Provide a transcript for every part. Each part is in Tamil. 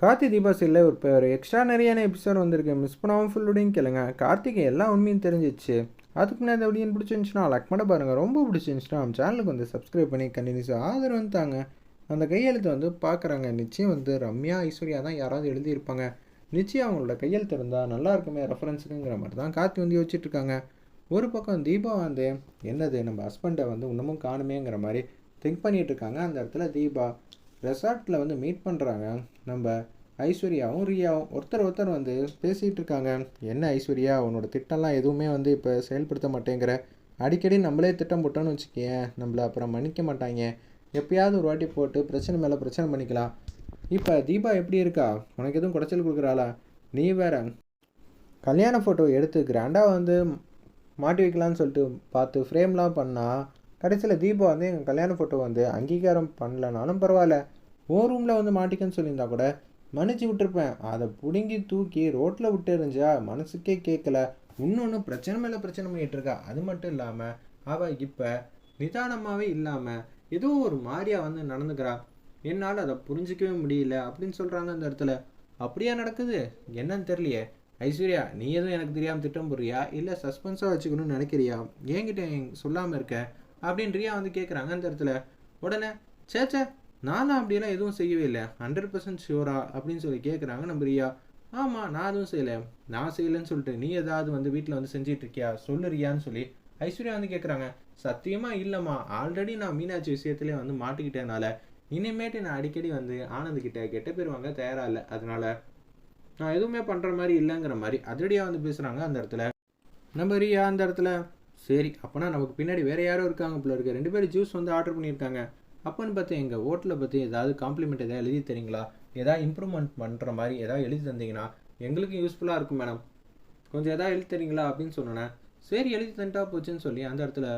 கார்த்தி தீபா இல்லை ஒரு இப்போ ஒரு எக்ஸ்ட்ரா நிறையான எபிசோட் வந்திருக்கு. மிஸ் பண்ணாமல் ஃபுல்லுடையும் கேளுங்க. கார்த்திகை எல்லா உண்மையும் தெரிஞ்சிச்சு. அதுக்கு முன்னாடி இந்த வீடியோ பிடிச்சிருந்துச்சுன்னா லைக் பண்ண பாருங்கள் ரொம்ப பிடிச்சிருந்துச்சுன்னா நம்ம சேனலுக்கு வந்து சப்ஸ்கிரைப் பண்ணி கண்டினியூஸாக ஆதரவு வந்து தாங்க. அந்த கையெழுத்து வந்து பார்க்குறாங்க. நிச்சயம் வந்து ரம்யா ஐஸ்வர்யா தான் யாராவது எழுதியிருப்பாங்க. நிச்சயம் அவங்களோட கையெழுத்து இருந்தால் நல்லா இருக்குமே ரெஃபரன்ஸுக்குங்கிற மாதிரி தான் கார்த்தி வந்து யோசிச்சுட்டு இருக்காங்க. ஒரு பக்கம் தீபா வந்து என்னது நம்ம ஹஸ்பண்டை வந்து இன்னமும் காணுமேங்கிற மாதிரி திங்க் பண்ணிகிட்டு இருக்காங்க. அந்த இடத்துல தீபா ரெசார்ட்டில் வந்து மீட் பண்ணுறாங்க நம்ம ஐஸ்வர்யாவும் ரியாவும் ஒருத்தர் ஒருத்தர் வந்து பேசிகிட்டு இருக்காங்க. என்ன ஐஸ்வர்யா உன்னோட திட்டம்லாம் எதுவுமே வந்து இப்போ செயல்படுத்த மாட்டேங்கிற? அடிக்கடி நம்மளே திட்டம் போட்டோன்னு வச்சுக்கேன் நம்மளை அப்புறம் மன்னிக்க மாட்டாங்க. எப்பயாவது ஒரு வாட்டி போட்டு பிரச்சனை மேலே பிரச்சனை பண்ணிக்கலாம். இப்போ தீபா எப்படி இருக்கா? உனக்கு எதுவும் குடைச்சல் கொடுக்குறாளா? நீ வேற கல்யாண ஃபோட்டோ எடுத்து கிராண்டாக வந்து மாட்டி வைக்கலான்னு சொல்லிட்டு பார்த்து ஃப்ரேம்லாம் பண்ணால் கடைசியில் தீபா வந்து எங்கள் கல்யாண ஃபோட்டோ வந்து அங்கீகாரம் பண்ணலனாலும் பரவாயில்ல. ஓ ரூமில் வந்து மாட்டிக்கன்னு சொல்லியிருந்தா கூட மன்னிச்சு விட்டுருப்பேன். அதை பிடுங்கி தூக்கி ரோட்டில் விட்டு எறிஞ்சா மனசுக்கே கேட்கல இன்னொன்று பிரச்சனை மேலே பிரச்சனை பண்ணிகிட்டு இருக்கா. அது மட்டும் இல்லாமல் அவள் இப்போ நிதானமாகவே இல்லாமல் ஏதோ ஒரு மாதிரியா வந்து நடந்துக்கிறா. என்னால் அதை புரிஞ்சிக்கவே முடியல அப்படின்னு சொல்கிறாங்க அந்த இடத்துல. அப்படியா நடக்குது? என்னன்னு தெரியலையே. ஐஸ்வர்யா நீ எதுவும் எனக்கு தெரியாமல் திட்டம் போடுறியா? இல்லை சஸ்பென்ஸாக வச்சுக்கணும்னு நினைக்கிறியா? என்கிட்ட சொல்லாமல் இருக்க? அப்படின்னு ரியா வந்து கேட்குறாங்க அந்த இடத்துல. உடனே சேச்சே நானும் அப்படியெல்லாம் எதுவும் செய்யவே இல்லை. ஹண்ட்ரட் பர்சன்ட் ஷியூரா அப்படின்னு சொல்லி கேட்குறாங்க நம்ம ரியா. ஆமாம் நான் எதுவும் செய்யலை. நான் செய்யலைன்னு சொல்லிட்டு நீ ஏதாவது வந்து வீட்டில் வந்து செஞ்சிட்டு இருக்கியா? சொல்லு ரியான்னு சொல்லி ஐஸ்வர்யா வந்து கேட்குறாங்க சத்தியமாக இல்லைம்மா. ஆல்ரெடி நான் மீனாட்சி விஷயத்துலேயே வந்து மாட்டிக்கிட்டேனால இனிமேட்டு நான் அடிக்கடி வந்து ஆனந்த்கிட்ட கெட்ட பேர் வாங்க தயாராக இல்லை. அதனால நான் எதுவுமே பண்ணுற மாதிரி இல்லைங்கிற மாதிரி அதிரடியாக வந்து பேசுகிறாங்க அந்த இடத்துல. நம்ம ரியா அந்த இடத்துல சரி அப்போனா நமக்கு பின்னாடி வேறு யாரும் இருக்காங்க போல இருக்க. ரெண்டு பேரும் ஜூஸ் வந்து ஆர்டர் பண்ணியிருக்காங்க. அப்போன்னு பார்த்து எங்கள் ஹோட்டலை பற்றி ஏதாவது காம்ப்ளிமெண்ட் எதாவது எழுதி தரீங்களா? ஏதாவது இம்ப்ரூவ்மெண்ட் பண்ணுற மாதிரி ஏதாவது எழுதி தந்தீங்கன்னா எங்களுக்கும் யூஸ்ஃபுல்லாக இருக்கும் மேடம் கொஞ்சம் எதாவது எழுதி தரீங்களா அப்படின்னு சொன்னேன் சரி எழுதி தந்துட்டா போச்சுன்னு சொல்லி அந்த இடத்துல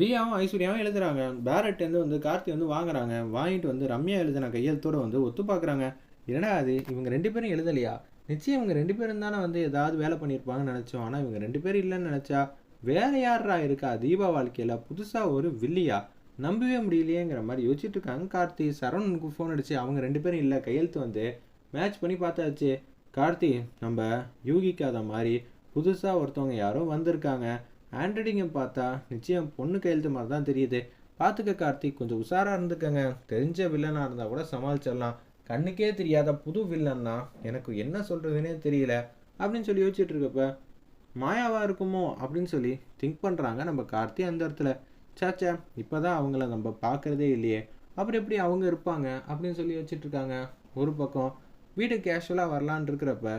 ரியாவும் ஐஸ்வர்யாவும் எழுதுறாங்க. பேரட்லேருந்து வந்து கார்த்தி வந்து வாங்குறாங்க. வாங்கிட்டு வந்து ரம்யா எழுதின கையெழுத்தோடு வந்து ஒத்து பார்க்குறாங்க. என்னடா அது இவங்க ரெண்டு பேரும் எழுதலையா? நிச்சயம் இவங்க ரெண்டு பேரும் தானே வந்து ஏதாவது வேலை பண்ணியிருப்பாங்கன்னு நினச்சோம். ஆனால் இவங்க ரெண்டு பேரும் இல்லைன்னு நினச்சா வேற யாரா இருக்கா? தீபா வாழ்க்கையில் புதுசாக ஒரு வில்லியா? நம்பவே முடியலையேங்கிற மாதிரி யோசிச்சுட்டு இருக்காங்க கார்த்தி. சரவணனுக்கு ஃபோன் அடிச்சு அவங்க ரெண்டு பேரும் இல்லை கையெழுத்து வந்து மேட்ச் பண்ணி பார்த்தாச்சு. கார்த்தி நம்ம யூகிக்காத மாதிரி புதுசாக ஒருத்தவங்க யாரோ வந்திருக்காங்க. ஹேண்ட்ரைட்டிங்கை பார்த்தா நிச்சயம் பொண்ணு கையெழுத்து மாதிரி தான் தெரியுது. பார்த்துக்க கார்த்திக் கொஞ்சம் உஷாராக இருந்துக்கங்க. தெரிஞ்ச வில்லனாக இருந்தால் கூட சமாளிச்சிடலாம். கண்ணுக்கே தெரியாத புது வில்லன்னா எனக்கு என்ன சொல்கிறதுனே தெரியல. அப்படின்னு சொல்லி யோசிச்சுட்டு இருக்கப்ப மாயாவாக இருக்குமோ அப்படின்னு சொல்லி திங்க் பண்ணுறாங்க நம்ம கார்த்தி அந்த இடத்துல. சாச்சா இப்போ தான் அவங்கள நம்ம பார்க்குறதே இல்லையே. அப்புறம் எப்படி அவங்க இருப்பாங்க அப்படின்னு சொல்லி வச்சிட்டுருக்காங்க ஒரு பக்கம் வீடு கேஷுவலாக வரலான் இருக்கிறப்ப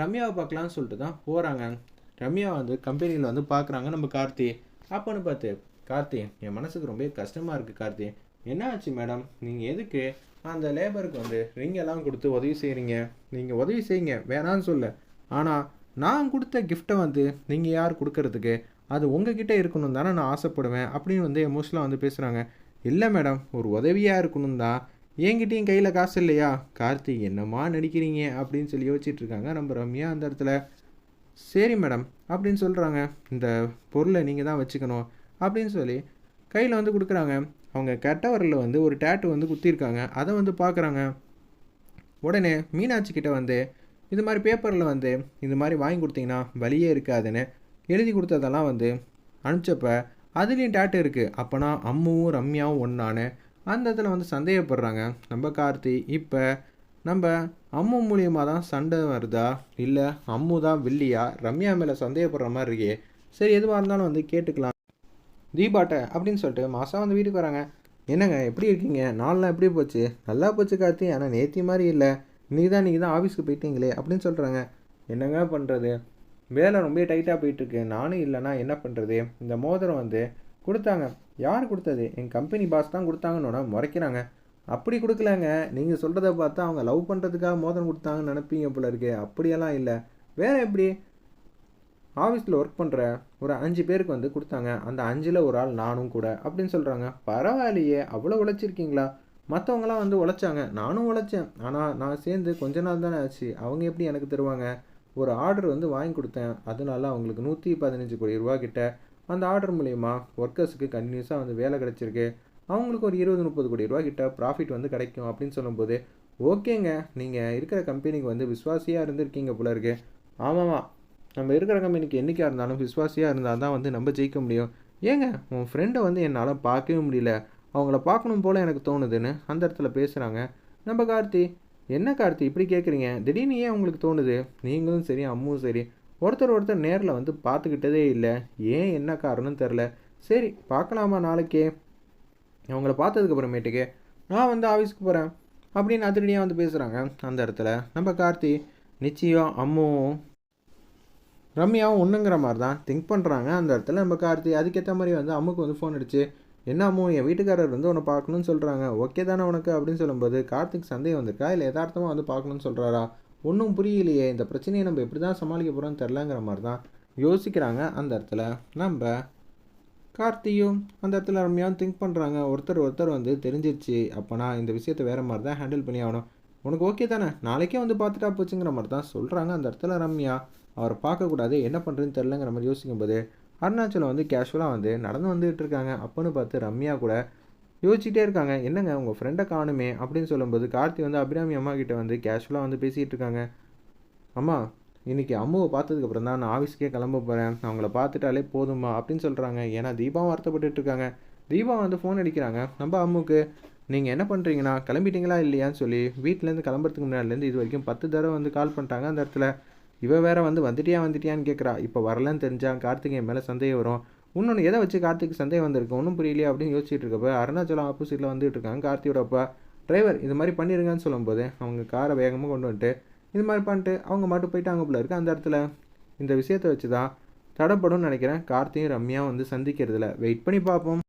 ரம்யாவை பார்க்கலான்னு சொல்லிட்டு தான் போகிறாங்க ரம்யா வந்து கம்பெனியில் வந்து பார்க்குறாங்க நம்ம கார்த்தி. அப்போன்னு பார்த்து கார்த்தி என் மனசுக்கு ரொம்ப கஷ்டமாக இருக்குது கார்த்தி. என்ன ஆச்சு மேடம் நீங்கள் எதுக்கு அந்த லேபருக்கு வந்து ரிங் எல்லாம் கொடுத்து உதவி செய்கிறீங்க நீங்கள் உதவி செய்யுங்க. வேணான்னு சொல்ல. ஆனால் நான் கொடுத்த கிஃப்ட்டை வந்து நீங்கள் யார் கொடுக்கறதுக்கு? அது உங்ககிட்ட இருக்கணும் தானே நான் ஆசைப்படுவேன் அப்படின்னு வந்து எமோஷனலாக வந்து பேசுகிறாங்க இல்லை மேடம் ஒரு உதவியாக இருக்கணும் தான். என்கிட்டயும் கையில் காசு இல்லையா? கார்த்திக் என்னம்மா நடிக்கிறீங்க? அப்படின்னு சொல்லி யோசிச்சுட்ருக்காங்க நம்ம ரம்யா அந்த இடத்துல. சரி மேடம் அப்படின்னு சொல்கிறாங்க இந்த பொருளை நீங்கள் தான் வச்சுக்கணும் அப்படின்னு சொல்லி கையில் வந்து கொடுக்குறாங்க. அவங்க கெட்டவரில் வந்து ஒரு டேட்டு வந்து குத்திருக்காங்க அதை வந்து பார்க்குறாங்க. உடனே மீனாட்சி கிட்ட வந்து இது மாதிரி பேப்பரில் வந்து இது மாதிரி வாங்கி கொடுத்தீங்கன்னா வழியே இருக்காதுன்னு எழுதி கொடுத்ததெல்லாம் வந்து அனுப்பிச்சப்ப அதுலேயும் டேட்டு இருக்குது அப்போனா அம்முவும் ரம்யாவும் ஒன்றான்னு அந்த இடத்துல வந்து சந்தேகப்படுறாங்க. நம்ம கார்த்தி இப்போ நம்ம அம்மு மூலியமாக தான் சண்டை வருதா? இல்லை அம்மு தான் வில்லியா? ரம்யா மேலே சந்தேகப்படுற மாதிரி இருக்கே. சரி எதுவாக இருந்தாலும் வந்து கேட்டுக்கலாம். தீபாட்ட அப்படின்னு சொல்லிட்டு மாதம் வந்து வீட்டுக்கு வராங்க. என்னங்க எப்படி இருக்கீங்க? நாளெலாம் எப்படி போச்சு? நல்லா போச்சு கார்த்தி ஆனால் நேத்தி மாதிரி இல்லை. இன்றைக்கி தான் நீங்கள் தான் ஆஃபீஸ்க்கு போயிட்டீங்களே அப்படின்னு சொல்கிறாங்க என்னங்க பண்ணுறது வேலை ரொம்ப டைட்டாக போயிட்டுருக்கு. நானும் இல்லைனா என்ன பண்ணுறது இந்த மோதிரம் வந்து கொடுத்தாங்க. யார் கொடுத்தது? என் கம்பெனி பாஸ் தான் கொடுத்தாங்கன்னு முறைக்கிறாங்க. அப்படி கொடுக்கலங்க. நீங்கள் சொல்கிறத பார்த்தா அவங்க லவ் பண்ணுறதுக்காக மோதிரம் கொடுத்தாங்கன்னு நினைப்பீங்க போல இருக்கு. அப்படியெல்லாம் இல்லை. வேறு எப்படி? ஆஃபீஸில் ஒர்க் பண்ணுற ஒரு அஞ்சு பேருக்கு வந்து கொடுத்தாங்க. அந்த அஞ்சில் ஒரு ஆள் நானும் கூட அப்படின்னு சொல்கிறாங்க பரவாயில்லையே. அவ்வளோ உழைச்சிருக்கீங்களா? மற்றவங்களாம் வந்து உழைச்சாங்க. நானும் உழைச்சேன். ஆனால் நான் சேர்ந்து கொஞ்ச நாள் தானே ஆச்சு. அவங்க எப்படி எனக்கு தருவாங்க? ஒரு ஆர்டர் வந்து வாங்கி கொடுத்தேன். அதனால அவங்களுக்கு நூற்றி பதினஞ்சு கோடி ரூபா கிட்ட அந்த ஆர்டர் மூலயமா ஒர்க்கர்ஸுக்கு கண்டினியூஸாக வந்து வேலை கிடச்சிருக்கு. அவங்களுக்கு ஒரு இருபது முப்பது கோடி ரூபா கிட்ட ப்ராஃபிட் வந்து கிடைக்கும் அப்படின்னு சொல்லும்போது ஓகேங்க. நீங்கள் இருக்கிற கம்பெனிக்கு வந்து விஸ்வாசியாக இருந்திருக்கீங்க போல இருக்கு. ஆமாம்மா நம்ம இருக்கிற கம்பெனிக்கு என்றைக்காக இருந்தாலும் விஸ்வாசியாக இருந்தால் தான் வந்து நம்ம ஜெயிக்க முடியும். ஏங்க உன் ஃப்ரெண்டை வந்து என்னால் பார்க்கவே முடியல. அவங்கள பார்க்கணும் போல் எனக்கு தோணுதுன்னு அந்த இடத்துல பேசுகிறாங்க நம்ம கார்த்தி என்ன கார்த்தி இப்படி கேட்குறீங்க திடீர்னு ஏன் உங்களுக்கு தோணுது? நீங்களும் சரி அம்மும் சரி. ஒருத்தர் ஒருத்தர் நேரில் வந்து பார்த்துக்கிட்டதே இல்லை. ஏன் என்ன காரணம்னு தெரில சரி பார்க்கலாமா நாளைக்கே? அவங்கள பார்த்ததுக்கப்புறமேட்டுக்கே நான் வந்து ஆஃபீஸ்க்கு போகிறேன் அப்படின்னு அதிரடியாக வந்து பேசுகிறாங்க அந்த இடத்துல. நம்ம கார்த்தி நிச்சயம் அம்முவும் ரம்யாவும் ஒன்றுங்கிற மாதிரி தான் திங்க் பண்ணுறாங்க அந்த இடத்துல. நம்ம கார்த்தி அதுக்கேற்ற மாதிரி வந்து அம்முக்கு வந்து ஃபோன் அடிச்சு என்ன என் வீட்டுக்காரர் வந்து உன்னை பார்க்கணும்னு சொல்கிறாங்க ஓகே தானே உனக்கு? அப்படின்னு சொல்லும்போது கார்த்திக் சந்தேகம் வந்திருக்கா? இல்லை யதார்த்தமாக வந்து பார்க்கணும்னு சொல்கிறாரா ஒன்றும் புரியலையே. இந்த பிரச்சனையை நம்ம எப்படி தான் சமாளிக்க போகிறோம்னு தெரிலங்கிற மாதிரி தான் யோசிக்கிறாங்க அந்த இடத்துல. நம்ம கார்த்தியும் அந்த இடத்துல ரம்யாவும் திங்க் பண்ணுறாங்க ஒருத்தர் ஒருத்தர் வந்து தெரிஞ்சிருச்சு. அப்போனா இந்த விஷயத்தை வேறு மாதிரி தான் ஹேண்டில் பண்ணி ஆகணும் உனக்கு ஓகே தானே? நாளைக்கே வந்து பார்த்துட்டா போச்சுங்கிற மாதிரி தான் சொல்கிறாங்க அந்த இடத்துல ரம்யா. அவரை பார்க்கக்கூடாது. என்ன பண்ணுறதுன்னு தெரிலங்கிற மாதிரி யோசிக்கும்போது அருணாச்சலம் வந்து கேஷுவலாக வந்து நடந்து வந்துகிட்டு இருக்காங்க. அப்போன்னு பார்த்து ரம்யா கூட யோசிச்சுட்டே இருக்காங்க. என்னங்க உங்கள் ஃப்ரெண்டை காணுமே? அப்படின்னு சொல்லும்போது கார்த்தி வந்து அபிராமி அம்மா கிட்ட வந்து கேஷுவலாக வந்து பேசிகிட்டு இருக்காங்க. அம்மா இன்றைக்கி அம்மாவை பார்த்ததுக்கப்புறம் தான் நான் ஆஃபீஸ்க்கே கிளம்ப போகிறேன் அவங்கள பார்த்துட்டாலே போதுமா அப்படின்னு சொல்கிறாங்க ஏன்னா தீபாவும் வருத்தப்பட்டுட்டு இருக்காங்க. தீபா வந்து ஃபோன் அடிக்கிறாங்க. நம்ம அம்முக்கு நீங்கள் என்ன பண்ணுறீங்கன்னா கிளம்பிட்டீங்களா இல்லையான்னு சொல்லி வீட்டிலேருந்து கிளம்புறதுக்கு முன்னாடிலேருந்து இது வரைக்கும் பத்து தடவை வந்து கால் பண்ணிட்டாங்க அந்த இடத்துல. இவன் வேற வந்து வந்துட்டியா வந்துட்டியான்னு கேட்குறா இப்போ வரலன்னு தெரிஞ்சா கார்த்திகேயன் மேலே சந்தேகம் வரும். இன்னொன்று எதை வச்சு கார்த்திக் சந்தேகம் வந்திருக்கு? ஒன்றும் புரியலையா அப்படின்னு யோசிச்சுட்டு இருக்கப்போ அருணாச்சலம் ஆப்போசிட்டில் வந்துட்டு இருக்காங்க கார்த்தியோட அப்பா. டிரைவர் இது மாதிரி பண்ணிடுங்கன்னு சொல்லும்போது அவங்க காரை வேகமாக கொண்டு வந்துட்டு இது மாதிரி பண்ணிட்டு அவங்க மட்டும் போயிட்டாங்க போல இருக்கு அந்த இடத்துல. இந்த விஷயத்தை வச்சு தான் தடப்படும்னு நினைக்கிறேன். கார்த்தியும் ரம்யா வந்து சந்திக்கிறதுல வெயிட் பண்ணி பார்ப்போம்.